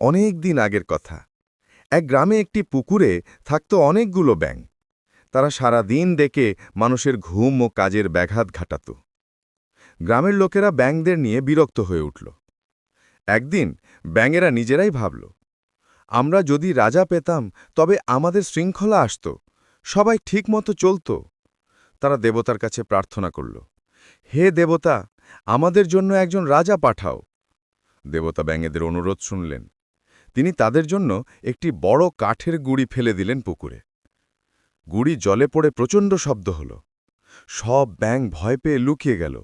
অনেক দিন আগের কথা। এক গ্রামে একটি পুকুরে থাকত অনেকগুলো ব্যাঙ। তারা সারা দিন ডেকে মানুষের ঘুম ও কাজের ব্যাঘাত ঘাটাত। গ্রামের লোকেরা ব্যাঙদের নিয়ে বিরক্ত হয়ে উঠল। একদিন ব্যাঙেরা নিজেরাই ভাবল, আমরা যদি রাজা পেতাম, তবে আমাদের শৃঙ্খলা আসত, সবাই ঠিকমতো চলত। তারা দেবতার কাছে প্রার্থনা করল, হে দেবতা, আমাদের জন্য একজন রাজা পাঠাও। দেবতা ব্যাঙেদের অনুরোধ শুনলেন। তিনি তাদের জন্য একটি বড় কাঠের গুড়ি ফেলে দিলেন পুকুরে। গুড়ি জলে পড়ে প্রচণ্ড শব্দ হল। সব ব্যাঙ ভয় পেয়ে লুকিয়ে গেল।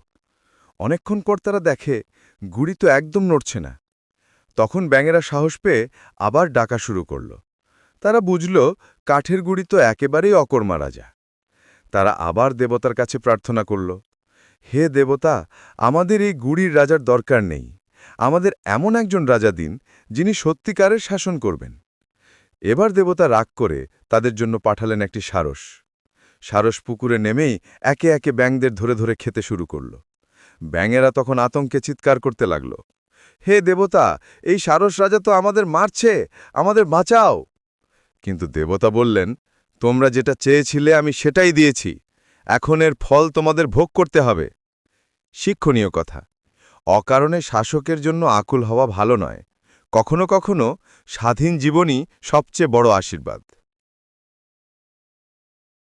অনেকক্ষণ পর তারা দেখে, গুড়ি তো একদম নড়ছে না। তখন ব্যাঙেরা সাহস পেয়ে আবার ডাকা শুরু করল। তারা বুঝল, কাঠের গুড়ি তো একেবারেই অকর্মা রাজা। তারা আবার দেবতার কাছে প্রার্থনা করল, হে দেবতা, আমাদের এই গুড়ির রাজার দরকার নেই। আমাদের এমন একজন রাজা দিন, যিনি সত্যিকারের শাসন করবেন। এবার দেবতা রাগ করে তাদের জন্য পাঠালেন একটি সারস। সারস পুকুরে নেমেই একে একে ব্যাঙদের ধরে ধরে খেতে শুরু করল। ব্যাঙেরা তখন আতঙ্কে চিৎকার করতে লাগল। হে দেবতা, এই সারস রাজা তো আমাদের মারছে, আমাদের বাঁচাও। কিন্তু দেবতা বললেন, তোমরা যেটা চেয়েছিলে আমি সেটাই দিয়েছি। এখন এর ফল তোমাদের ভোগ করতে হবে। শিক্ষণীয় কথা। অকারণে শাসকের জন্য আকুল হওয়া ভালো নয়। কখনো কখনো স্বাধীন জীবনই সবচেয়ে বড় আশীর্বাদ।